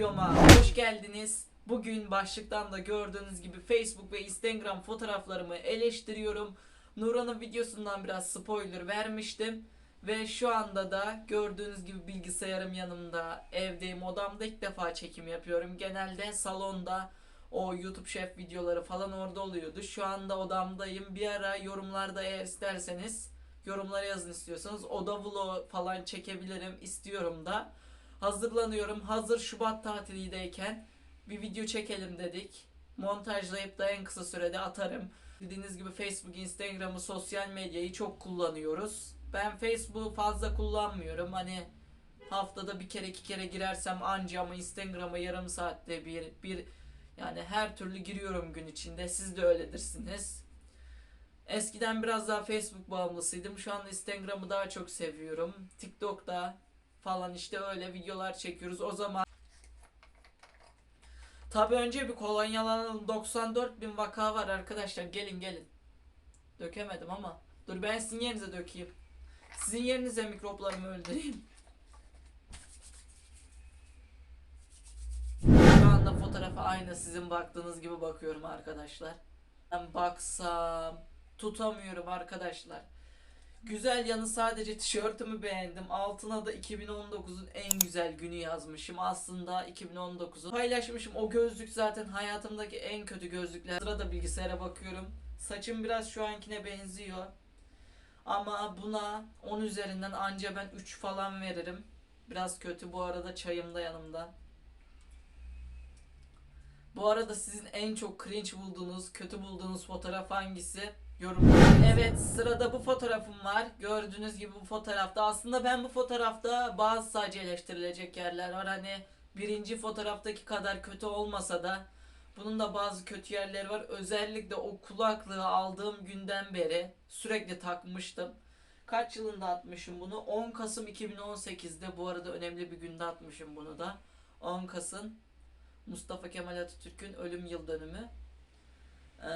videoma hoş geldiniz. Bugün başlıktan da gördüğünüz gibi Facebook ve Instagram fotoğraflarımı eleştiriyorum. Nuran'ın videosundan biraz spoiler vermiştim. Ve şu anda da gördüğünüz gibi bilgisayarım yanımda, evdeyim, odamda ilk defa çekim yapıyorum. Genelde salonda o YouTube şef videoları falan orada oluyordu. Şu anda odamdayım. Bir ara yorumlarda eğer isterseniz yorumlara yazın istiyorsanız oda vlog falan çekebilirim istiyorum da. Hazırlanıyorum. Hazır Şubat tatilindeyken bir video çekelim dedik. Montajlayıp da en kısa sürede atarım. Bildiğiniz gibi Facebook, Instagram'ı, sosyal medyayı çok kullanıyoruz. Ben Facebook'u fazla kullanmıyorum. Hani haftada bir kere iki kere girersem anca ama Instagram'a yarım saatte bir, bir yani her türlü giriyorum gün içinde. Siz de öyledirsiniz. Eskiden biraz daha Facebook bağımlısıydım. Şu anda Instagram'ı daha çok seviyorum. TikTok'ta falan işte öyle videolar çekiyoruz. O zaman Tabi önce bir kolonyalanalım. 94 bin vaka var arkadaşlar. Gelin gelin. Dökemedim ama. Dur ben sizin yerinize dökeyim. Sizin yerinize mikroplarımı öldüreyim. Şu anda fotoğrafa aynı sizin baktığınız gibi bakıyorum arkadaşlar. Ben baksam tutamıyorum arkadaşlar. Güzel yanı sadece tişörtümü beğendim. Altına da 2019'un en güzel günü yazmışım. Aslında 2019'u paylaşmışım. O gözlük zaten hayatımdaki en kötü gözlükler. Sırada bilgisayara bakıyorum. Saçım biraz şu ankine benziyor. Ama buna 10 üzerinden anca ben 3 falan veririm. Biraz kötü. Bu arada çayım da yanımda. Bu arada sizin en çok cringe bulduğunuz, kötü bulduğunuz fotoğraf hangisi? Yorumlara Evet sırada bu fotoğrafım var. Gördüğünüz gibi bu fotoğrafta. Aslında ben bu fotoğrafta bazı sadece eleştirilecek yerler var. Hani birinci fotoğraftaki kadar kötü olmasa da bunun da bazı kötü yerleri var. Özellikle o kulaklığı aldığım günden beri sürekli takmıştım. Kaç yılında atmışım bunu? 10 Kasım 2018'de bu arada önemli bir günde atmışım bunu da. 10 Kasım Mustafa Kemal Atatürk'ün ölüm yıl dönümü. Ee,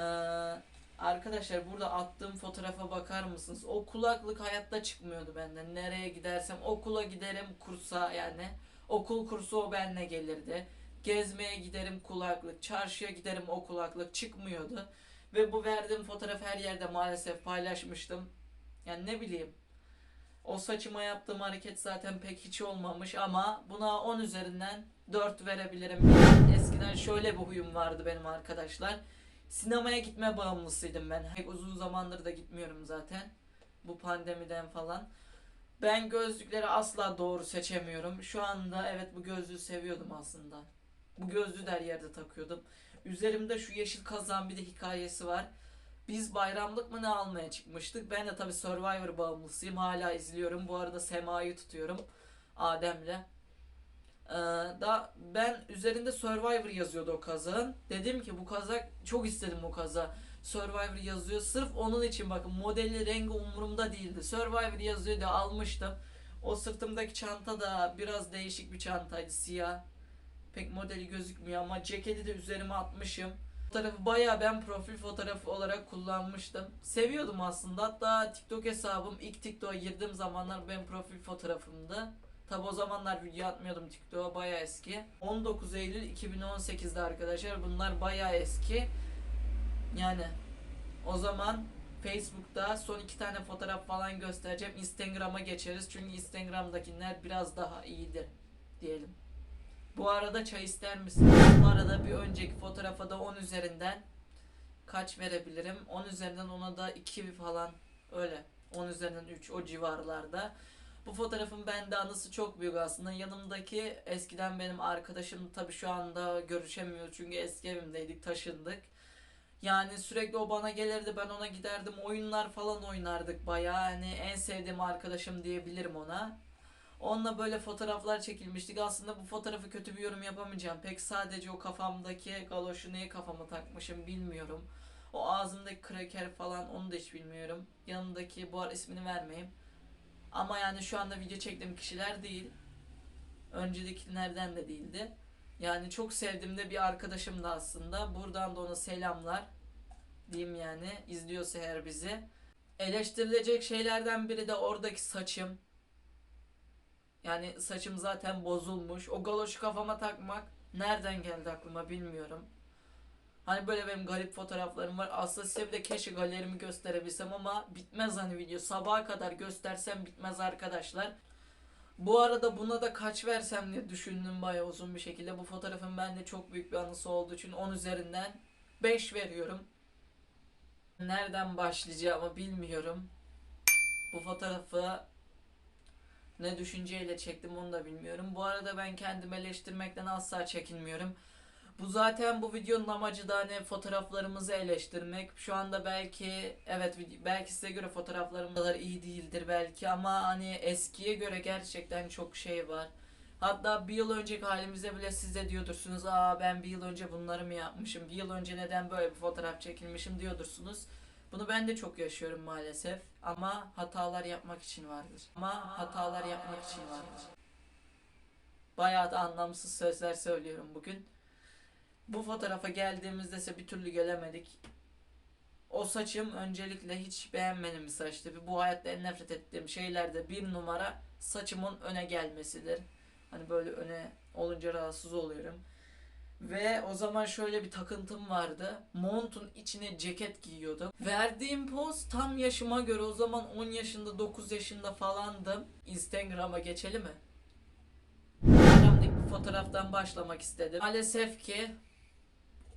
arkadaşlar burada attığım fotoğrafa bakar mısınız? O kulaklık hayatta çıkmıyordu benden. Nereye gidersem okula giderim kursa yani. Okul kursu o benimle gelirdi. Gezmeye giderim kulaklık, çarşıya giderim o kulaklık çıkmıyordu. Ve bu verdiğim fotoğraf her yerde maalesef paylaşmıştım. Yani ne bileyim. O saçıma yaptığım hareket zaten pek hiç olmamış ama buna 10 üzerinden 4 verebilirim. Eskiden şöyle bir huyum vardı benim arkadaşlar. Sinemaya gitme bağımlısıydım ben. Pek uzun zamandır da gitmiyorum zaten. Bu pandemiden falan. Ben gözlükleri asla doğru seçemiyorum. Şu anda evet bu gözlüğü seviyordum aslında. Bu gözlüğü de her yerde takıyordum. Üzerimde şu yeşil kazan bir de hikayesi var. Biz bayramlık mı ne almaya çıkmıştık. Ben de tabi Survivor bağımlısıyım. Hala izliyorum. Bu arada Sema'yı tutuyorum. Adem'le. Ee, da ben üzerinde Survivor yazıyordu o kazağın. Dedim ki bu kazak çok istedim o kazağı. Survivor yazıyor. Sırf onun için bakın modeli rengi umurumda değildi. Survivor yazıyor diye almıştım. O sırtımdaki çanta da biraz değişik bir çantaydı. Siyah. Pek modeli gözükmüyor ama ceketi de üzerime atmışım. Fotoğrafı bayağı ben profil fotoğrafı olarak kullanmıştım. Seviyordum aslında. Hatta TikTok hesabım ilk TikTok'a girdiğim zamanlar benim profil fotoğrafımdı. Tabi o zamanlar video atmıyordum TikTok'a bayağı eski. 19 Eylül 2018'de arkadaşlar bunlar bayağı eski. Yani o zaman Facebook'ta son iki tane fotoğraf falan göstereceğim. Instagram'a geçeriz çünkü Instagram'dakiler biraz daha iyidir diyelim. Bu arada çay ister misin? Bu arada bir önceki fotoğrafa da 10 üzerinden kaç verebilirim? 10 üzerinden ona da 2 falan öyle. 10 üzerinden 3 o civarlarda. Bu fotoğrafın bende anısı çok büyük aslında. Yanımdaki eskiden benim arkadaşım tabi şu anda görüşemiyor çünkü eski evimdeydik taşındık. Yani sürekli o bana gelirdi ben ona giderdim oyunlar falan oynardık bayağı hani en sevdiğim arkadaşım diyebilirim ona. Onunla böyle fotoğraflar çekilmiştik. Aslında bu fotoğrafı kötü bir yorum yapamayacağım. Pek sadece o kafamdaki galoşu neye kafama takmışım bilmiyorum. O ağzımdaki kraker falan onu da hiç bilmiyorum. Yanındaki bu ar ismini vermeyeyim. Ama yani şu anda video çektiğim kişiler değil. Öncekilerden de değildi. Yani çok sevdiğim bir arkadaşım da aslında. Buradan da ona selamlar. Diyeyim yani. izliyorsa eğer bizi. Eleştirilecek şeylerden biri de oradaki saçım. Yani saçım zaten bozulmuş. O galoşu kafama takmak nereden geldi aklıma bilmiyorum. Hani böyle benim garip fotoğraflarım var. Aslında size bir de keşke galerimi gösterebilsem ama bitmez hani video. Sabaha kadar göstersem bitmez arkadaşlar. Bu arada buna da kaç versem diye düşündüm bayağı uzun bir şekilde. Bu fotoğrafın bende çok büyük bir anısı olduğu için 10 üzerinden 5 veriyorum. Nereden başlayacağımı bilmiyorum. Bu fotoğrafı ne düşünceyle çektim onu da bilmiyorum. Bu arada ben kendimi eleştirmekten asla çekinmiyorum. Bu zaten bu videonun amacı da hani fotoğraflarımızı eleştirmek. Şu anda belki evet belki size göre fotoğraflarım kadar iyi değildir belki ama hani eskiye göre gerçekten çok şey var. Hatta bir yıl önceki halimize bile siz de diyordursunuz. Aa ben bir yıl önce bunları mı yapmışım? Bir yıl önce neden böyle bir fotoğraf çekilmişim diyordursunuz. Bunu ben de çok yaşıyorum maalesef. Ama hatalar yapmak için vardır. Ama hatalar yapmak için vardır. Bayağı da anlamsız sözler söylüyorum bugün. Bu fotoğrafa geldiğimizde ise bir türlü gelemedik. O saçım öncelikle hiç beğenmedim bir saçtı. Bu hayatta en nefret ettiğim şeylerde bir numara saçımın öne gelmesidir. Hani böyle öne olunca rahatsız oluyorum. Ve o zaman şöyle bir takıntım vardı. Montun içine ceket giyiyordum. Verdiğim poz tam yaşıma göre o zaman 10 yaşında 9 yaşında falandım. Instagram'a geçelim mi? Instagram'daki bu fotoğraftan başlamak istedim. Maalesef ki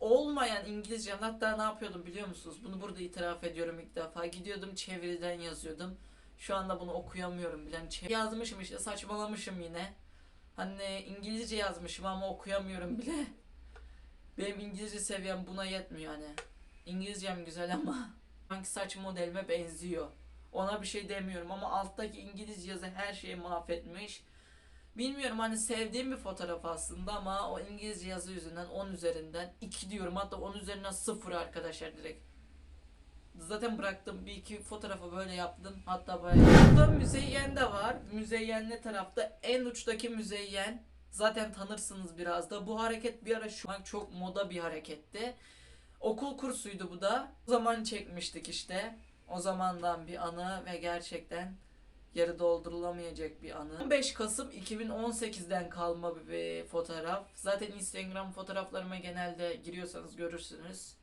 olmayan İngilizcem hatta ne yapıyordum biliyor musunuz? Bunu burada itiraf ediyorum ilk defa. Gidiyordum çeviriden yazıyordum. Şu anda bunu okuyamıyorum bile. Çev- yazmışım işte saçmalamışım yine. Hani İngilizce yazmışım ama okuyamıyorum bile. Benim İngilizce seviyem buna yetmiyor hani. İngilizcem güzel ama hangi saç modelime benziyor. Ona bir şey demiyorum ama alttaki İngilizce yazı her şeyi mahvetmiş. Bilmiyorum hani sevdiğim bir fotoğraf aslında ama o İngilizce yazı yüzünden 10 üzerinden 2 diyorum hatta 10 üzerinden 0 arkadaşlar direkt. Zaten bıraktım bir iki fotoğrafı böyle yaptım hatta böyle. Burada müzeyyen de var. Müzeyyen ne tarafta? En uçtaki müzeyyen. Zaten tanırsınız biraz da. Bu hareket bir ara şu an çok moda bir hareketti. Okul kursuydu bu da. O zaman çekmiştik işte. O zamandan bir anı ve gerçekten yarı doldurulamayacak bir anı. 15 Kasım 2018'den kalma bir fotoğraf. Zaten Instagram fotoğraflarıma genelde giriyorsanız görürsünüz.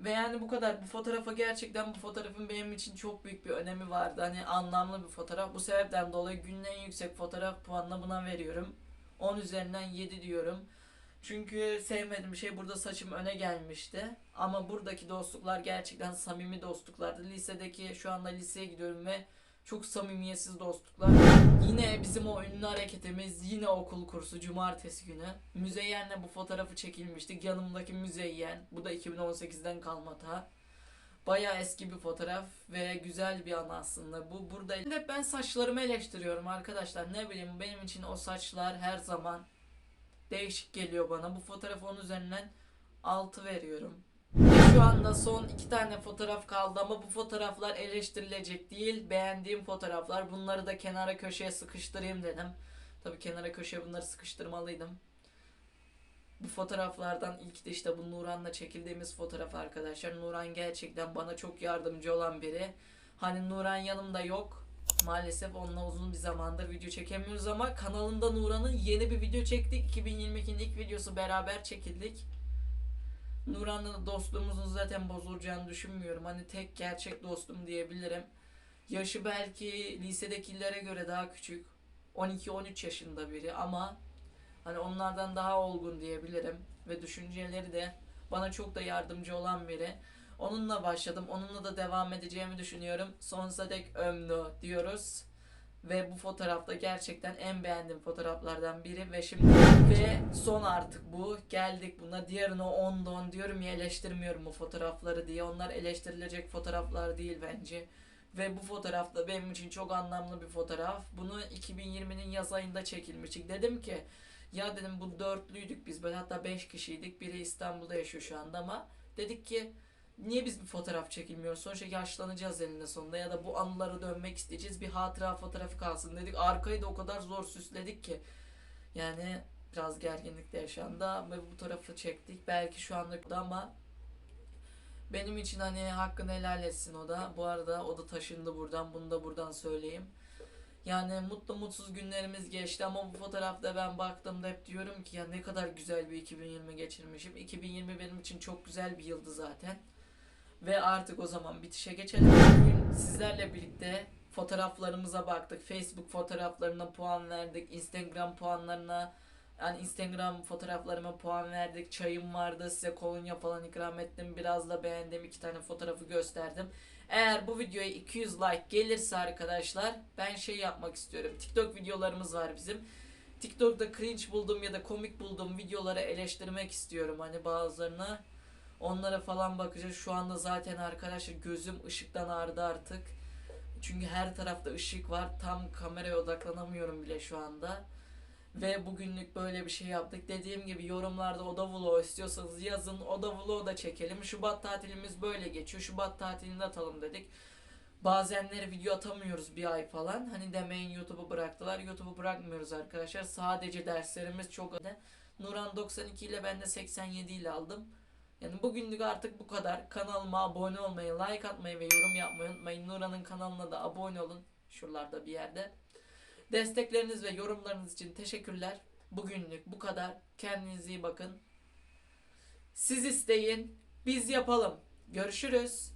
Ve yani bu kadar. Bu fotoğrafa gerçekten bu fotoğrafın benim için çok büyük bir önemi vardı. Hani anlamlı bir fotoğraf. Bu sebepten dolayı günün en yüksek fotoğraf puanını buna veriyorum. 10 üzerinden 7 diyorum. Çünkü sevmediğim şey burada saçım öne gelmişti. Ama buradaki dostluklar gerçekten samimi dostluklardı. Lisedeki şu anda liseye gidiyorum ve çok samimiyetsiz dostluklar. Yine bizim o ünlü hareketimiz yine okul kursu cumartesi günü. Müzeyyen'le bu fotoğrafı çekilmiştik. Yanımdaki Müzeyyen. Bu da 2018'den kalma ta. Baya eski bir fotoğraf ve güzel bir an aslında. Bu burada hep ben saçlarımı eleştiriyorum arkadaşlar. Ne bileyim benim için o saçlar her zaman değişik geliyor bana. Bu fotoğrafı onun üzerinden 6 veriyorum. Şu anda son iki tane fotoğraf kaldı ama bu fotoğraflar eleştirilecek değil. Beğendiğim fotoğraflar. Bunları da kenara köşeye sıkıştırayım dedim. Tabii kenara köşeye bunları sıkıştırmalıydım. Bu fotoğraflardan ilk de işte bu Nuran'la çekildiğimiz fotoğraf arkadaşlar. Nuran gerçekten bana çok yardımcı olan biri. Hani Nuran yanımda yok. Maalesef onunla uzun bir zamandır video çekemiyoruz ama kanalında Nuran'ın yeni bir video çektik. 2022'nin ilk videosu beraber çekildik. Nuran'la dostluğumuzun zaten bozulacağını düşünmüyorum. Hani tek gerçek dostum diyebilirim. Yaşı belki lisedekilere göre daha küçük. 12-13 yaşında biri ama hani onlardan daha olgun diyebilirim. Ve düşünceleri de bana çok da yardımcı olan biri. Onunla başladım. Onunla da devam edeceğimi düşünüyorum. Sonsuza dek ömrü diyoruz. Ve bu fotoğrafta gerçekten en beğendiğim fotoğraflardan biri ve şimdi ve son artık bu. Geldik buna. Diğerine 10'da 10 diyorum ya eleştirmiyorum bu fotoğrafları diye. Onlar eleştirilecek fotoğraflar değil bence. Ve bu fotoğraf da benim için çok anlamlı bir fotoğraf. Bunu 2020'nin yaz ayında çekilmiştik. Dedim ki ya dedim bu dörtlüydük biz böyle hatta 5 kişiydik. Biri İstanbul'da yaşıyor şu anda ama dedik ki niye biz bir fotoğraf çekilmiyoruz? Sonuçta yaşlanacağız eninde sonunda ya da bu anılara dönmek isteyeceğiz. Bir hatıra fotoğrafı kalsın dedik. Arkayı da o kadar zor süsledik ki. Yani biraz gerginlik de yaşandı ve bu tarafı çektik. Belki şu anda da ama benim için hani hakkını helal etsin o da. Bu arada o da taşındı buradan. Bunu da buradan söyleyeyim. Yani mutlu mutsuz günlerimiz geçti ama bu fotoğrafta ben baktığımda hep diyorum ki ya ne kadar güzel bir 2020 geçirmişim. 2020 benim için çok güzel bir yıldı zaten. Ve artık o zaman bitişe geçelim. Bugün sizlerle birlikte fotoğraflarımıza baktık. Facebook fotoğraflarına puan verdik. Instagram puanlarına yani Instagram fotoğraflarıma puan verdik. Çayım vardı. Size kolonya falan ikram ettim. Biraz da beğendiğim iki tane fotoğrafı gösterdim. Eğer bu videoya 200 like gelirse arkadaşlar ben şey yapmak istiyorum. TikTok videolarımız var bizim. TikTok'ta cringe bulduğum ya da komik bulduğum videoları eleştirmek istiyorum. Hani bazılarına onlara falan bakacağız. Şu anda zaten arkadaşlar gözüm ışıktan ağrıdı artık. Çünkü her tarafta ışık var. Tam kameraya odaklanamıyorum bile şu anda. Ve bugünlük böyle bir şey yaptık. Dediğim gibi yorumlarda oda vlogu istiyorsanız yazın. Oda vlogu da çekelim. Şubat tatilimiz böyle geçiyor. Şubat tatilinde atalım dedik. Bazenleri video atamıyoruz bir ay falan. Hani demeyin YouTube'u bıraktılar. YouTube'u bırakmıyoruz arkadaşlar. Sadece derslerimiz çok önemli. Nuran 92 ile ben de 87 ile aldım. Yani bugünlük artık bu kadar. Kanalıma abone olmayı, like atmayı ve yorum yapmayı unutmayın. Nuran'ın kanalına da abone olun. Şuralarda bir yerde. Destekleriniz ve yorumlarınız için teşekkürler. Bugünlük bu kadar. Kendinize iyi bakın. Siz isteyin, biz yapalım. Görüşürüz.